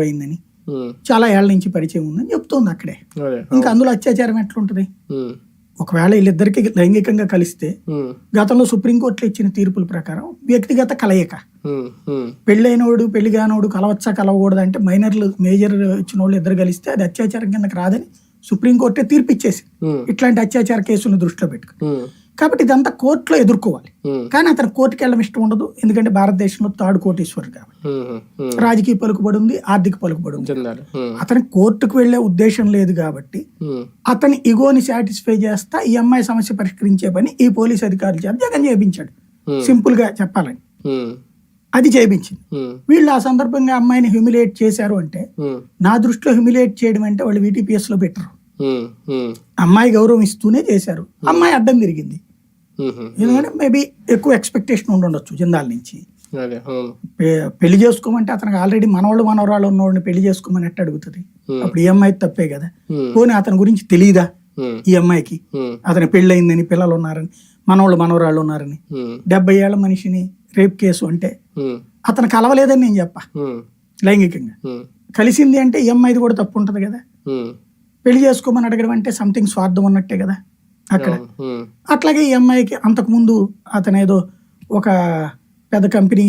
అయిందని చాలా ఏళ్ళ నుంచి పరిచయం ఉందని చెప్తోంది అక్కడే. ఇంకా అందులో అత్యాచారం ఎట్లుంటది? ఒకవేళ వీళ్ళిద్దరికి లైంగికంగా కలిస్తే గతంలో సుప్రీంకోర్టులో ఇచ్చిన తీర్పుల ప్రకారం వ్యక్తిగత కలయిక. పెళ్ళైనోడు పెళ్ళి కానోడు కలవచ్చా కలవకూడదు అంటే మైనర్లు మేజర్ ఇచ్చిన వాళ్ళు ఇద్దరు కలిస్తే అది అత్యాచారం కిందకి రాదని సుప్రీంకోర్టే తీర్పు ఇచ్చేసి ఉమ్, ఇట్లాంటి అత్యాచార కేసులను దృష్టిలో పెట్టుకుని ఉమ్, కాబట్టి ఇదంతా కోర్టులో ఎదుర్కోవాలి. కానీ అతను కోర్టుకి వెళ్ళడం ఇష్టం ఉండదు. ఎందుకంటే భారతదేశంలో తాడు కోటేశ్వరుడు కాబట్టి. రాజకీయ పలుకుబడి ఉంది ఆర్థిక పలుకుబడి ఉంది అతని కోర్టుకు వెళ్ళే ఉద్దేశం లేదు కాబట్టి అతని ఇగోని సాటిస్ఫై చేస్తా ఈ అమ్మాయి సమస్య పరిష్కరించే పని ఈ పోలీస్ అధికారులు చేత జగన్ చేయించాడు. సింపుల్గా చెప్పాలని అది చేయించింది వీళ్ళు ఆ సందర్భంగా అమ్మాయిని హ్యూమిలేట్ చేశారు అంటే నా దృష్టిలో హ్యూమిలేట్ చేయడం అంటే వాళ్ళు వీటీపీఎస్లో పెట్టరు. అమ్మాయి గౌరవం ఇస్తూనే చేశారు. అమ్మాయి అడ్డం తిరిగింది. ఎందుకంటే మేబీ ఎక్కువ ఎక్స్పెక్టేషన్ ఉండుండొచ్చు జిందాల నుంచి. పెళ్ళి చేసుకోమంటే అతనికి ఆల్రెడీ మనవాళ్ళు మనవరాళ్ళు ఉన్నవాడిని పెళ్ళి చేసుకోమని ఎట్ట అడుగుతుంది. అప్పుడు ఈ అమ్మాయి తప్పే కదా. పోనీ అతని గురించి తెలియదా ఈ అమ్మాయికి? అతని పెళ్ళయిందని పిల్లలు ఉన్నారని మనవాళ్ళు మనవరాళ్ళు ఉన్నారని. డెబ్బై ఏళ్ళ మనిషిని రేప్ కేసు అంటే అతను కలవలేదని నేను చెప్పా. లైంగికంగా. కలిసింది అంటే ఈ అమ్మాయిది కూడా తప్పు ఉంటుంది కదా. పెళ్ళి చేసుకోమని అడగడం అంటే సంథింగ్ స్వార్థం ఉన్నట్టే కదా అక్కడ. అట్లాగే ఈ అమ్మాయికి అంతకుముందు అతను ఏదో ఒక పెద్ద కంపెనీ